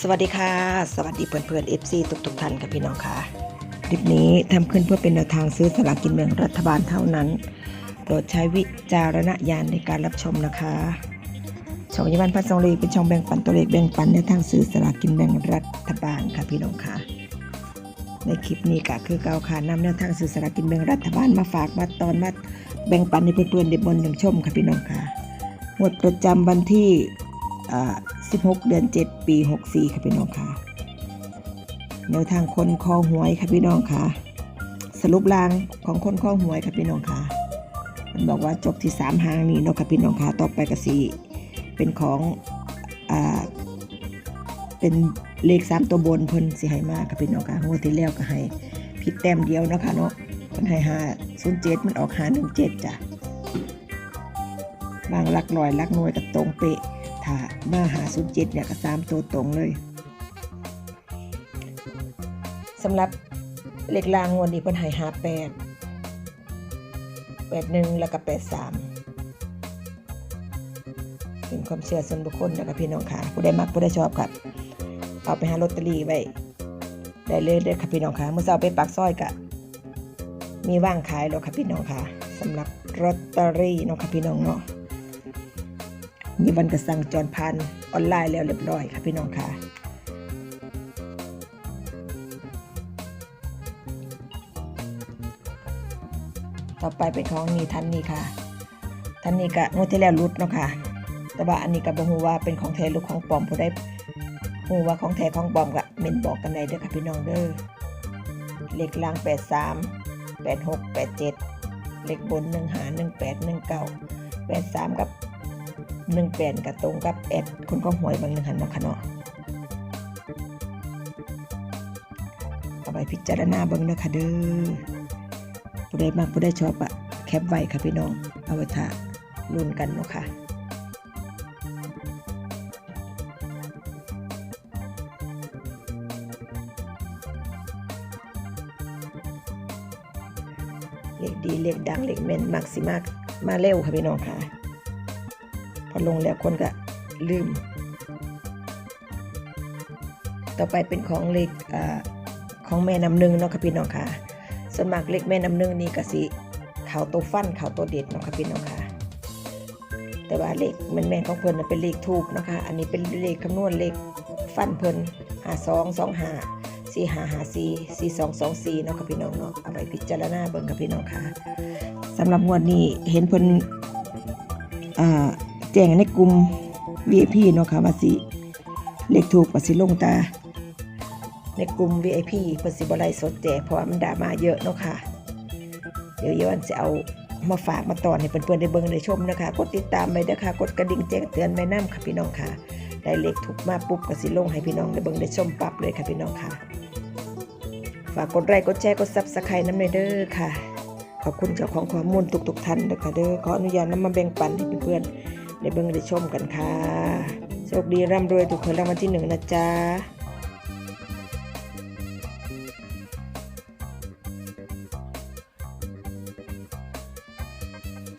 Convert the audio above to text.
สวัสดีค่ะ สวัสดีเพื่อนๆ FC ทุกทุกๆท่านค่ะพี่น้องค่ะคลิปนี้ทำขึ้นเพื่อเป็นแนวทางซื้อสลากกินแบ่งรัฐบาลเท่านั้น โปรดใช้วิจารณญาณในการรับชมนะคะช่องยิบันพันสองเลเป็นช่องแบ่งปันตัวเลขแบ่งปันในวทางซื้อสลากกินแบ่งรัฐบาลค่ะพี่น้องค่ะ ในคลิปนี้ก็คือเกาค่ะนำแนวทางซื้อสลากกินแบ่งรัฐบาลมาฝากมาตอนมาแบ่งปันให้เพื่อนๆได้บนอย่างชมค่ะพี่น้องค่ะงวดประจำวันที่อ่า 16 เดือน 7 ปี 64 ค่ะพี่น้องค่ะแนวทางคนคอหวยค่ะพี่น้องค่ะ สรุปรางของคนคอหวยค่ะพี่น้องค่ะ มันบอกว่าจบที่ 3 หางนี้เนาะค่ะพี่น้องค่ะ ต่อไปก็สีเป็นของอ่าเป็นเลข 3 ตัวบนเพิ่นสิให้มากค่ะพี่น้องค่ะงวดที่แล้วก็ให้ผิดแต้มเดียวเนาะค่ะเนาะเพิ่นให้5 0 7มันออก517จ้ะบางลักลอยลักน่วยกับตรงเป๊ะ ถ้ามาหาศูนย์เจ็ดเนี่ยก็สามตัวตรงเลยสำหรับเลขรางวดนี้เพิ่นให้หาแปดแปดหนึ่งแล้วก็แปดสามเป็นความเชื่อส่วนบุคคลนะคะพี่น้องค่ะ ผู้ใดมักผู้ใดชอบครับ เอาไปหาลอตเตอรี่ไว้ได้เลยเด้อค่ะพี่น้องค่ะเมื่อเช้าไปปักซอยกะมีว่างขายแล้วค่ะพี่น้องค่ะสำหรับลอตเตอรี่เนาะค่ะพี่น้องเนาะ มีวันกระสั่งจรพันออนไลน์แล้วเรียบร้อยค่ะพี่น้องค่ะต่อไปเป็นของนี่ท่านนี้ค่ะท่านนี้ก็งวดที่แล้วรุดเนาะค่ะ แต่ว่าอันนี้ก็บ่ฮู้ว่าเป็นของแท้หรือของปลอมผู้ใดฮู้ว่าของแท้ของปลอมก็เมนบอกกันได้เด้อค่ะพี่น้องเด้อเลขล่าง 83 86 87 เลขบน15 18 19 83 กับ หนึ่งแปดกับตรงกับแอดคนก็หวยบางหนึ่งหันเนาะค่ะเนาะเอาไปพิจารณาเบิ่งเด้อค่ะเด้อผู้ใดมากผู้ใดชอบอะแคปไว้ค่ะพี่น้องเอาไว้ถ่าลุ้นกันเนาะค่ะเลขดีเลขดังเลขแม่นมากสิมากมาเร็วค่ะพี่น้องค่ะ อลงแล้วคนก็ลืม ต่อไปเป็นของเลขอของแม่น้ำหนึ่งเนาะค่ะพี่น้องค่ะส่วนมากเลขแม่น้ำหนึ่งนี่ก็สิเขาตัวฟันเขาตัวเด็ดเนาะค่ะพี่น้องค่ะแต่ว่าเลขแม่นของเพิ่นเป็นเลขถูกเนาะคะ อันนี้เป็นเลขคำนวณเลขฟันเพิ่นหาสองสองหาสี่หาหาสี่สี่สองสองสี่เนาะค่ะพี่น้องเนาะเอาไปพิจารณาเบิ่งค่ะพี่น้องค่ะสำหรับงวดนี้เห็นเพิ่นอ่า แจ้งในกลุ่ม VIP เนาะค่ะว่าสิเลขถูกว่าสิลงตา ในกลุ่ม VIP เพิ่นสิบ่ไลฟ์สดแจกเพราะว่ามันดราม่าเยอะเนาะค่ะ เดี๋ยวย้อนจะเอามาฝากมาตอนให้เพื่อนๆได้เบิ่งได้ชมนะคะกดติดตามไปเด้อค่ะกดกระดิ่งแจ้งเตือนไว้นํค่ะพี่น้องค่ะ ได้เลขถูกมาปุ๊บก็สิลงให้พี่น้องได้เบิ่งได้ชมปรับเลยค่ะพี่น้องค่ะ ฝากกดไลค์กดแชร์กด Subscribe น้ำเลยเด้อค่ะ ขอบคุณเจ้าของข้อมูลทุกๆท่านนะคะเด้อขออนุญาตนำมาแบ่งปันให้เพื่อนๆ ได้เบิ่งได้ชมกันค่ะโชคดีร่ำรวยถูกคยรางวัลที่หนึ่งนะจ๊ะ